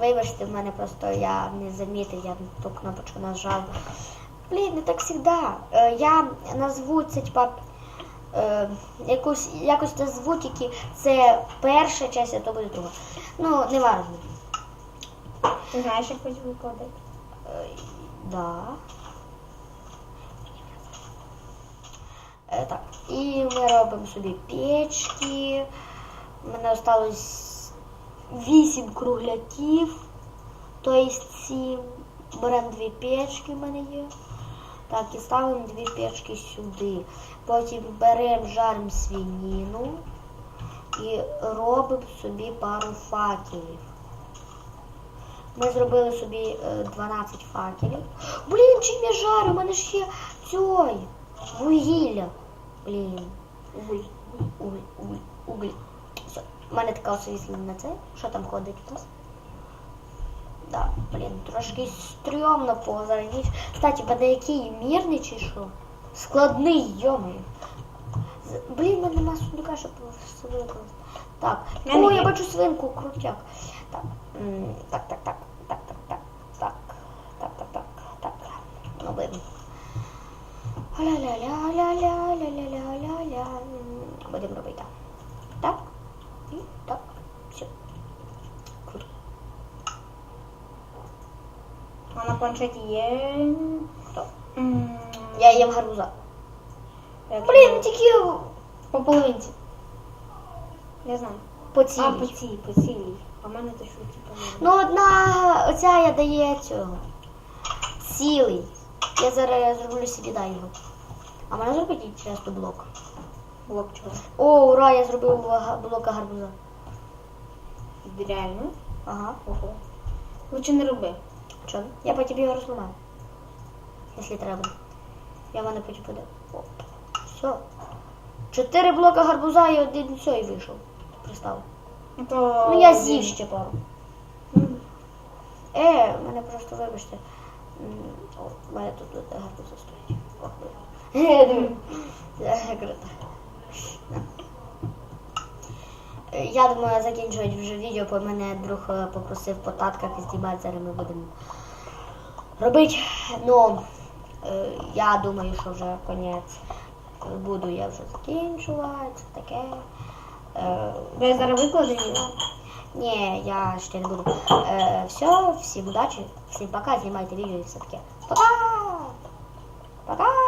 Вибачте, в мене просто я не замітив, я ту кнопочку нажав. Блін, не так завжди. Е, я назву це, типа, е, якусь, якось назву тільки це перша часть, а то буде друга. Ну, не важливо. Ти знаєш, як хоч викладати? Е, Да. Так. І ми робимо собі печки. У мене осталось 8 кругляків. Тобто 7. Беремо дві печки в мене є. Так, і ставимо дві печки сюди. Потім беремо, жаримо свиніну і робимо собі пару факелів. Ми зробили собі е, 12 факелів. Блін, чим я жарю? У мене ж є цей вугілля. Блін. Уголь, уголь, уголь, уголь. У мене така освітлена це. Що там ходить у нас? Да, блін, трошки стрьомно позараніч. Кстати, мене який мірний чи що? Складний, йомою. З- Блін, мене нема сундука, щоб викласти. Так. О, я бачу свинку, крутяк. Так, так, так, так, так, так, так, так, так, так, так, так. Ну, будемо. Ля-ля-ля-ля-ля-ля-ля-ля-ля. Будемо робити так. Так. І так. Все. Круто. Планшеті є. Хто? М, Я їм гарбуза. як Блін, тільки по половинці. Я знаю. По А, по цій, по цілій. А в мене то що типу. не- Ну, одна оця я дає цього. Цілий. Я зараз зроблю собі дай його. А мене зробити часто блок. Блок чого? О, ура, я зробив га- блока гарбуза. Реально? Ага. Ого. Лучше не роби. Чо? Я потім його розламаю. Якщо треба. Я мене потім буде. Оп. Все. Чотири блока гарбуза і один цей вийшов. Пристав. То... Ну я з'їв ще пару. Е, мене просто вибачте. О, в мене тут гарбуза стоїть. Ох. Е. Е, Круто. Е, Я думаю, закінчувати вже відео, бо мене друг е, попросив по татках знімати, зараз ми будемо робити. Ну, е, я думаю, що вже конець. Буду я вже закінчувати, таке. Е, Ви зараз викладені? ні, я ще не буду. Все, всім удачі, всім пока, знімайте відео і все таке. Пока!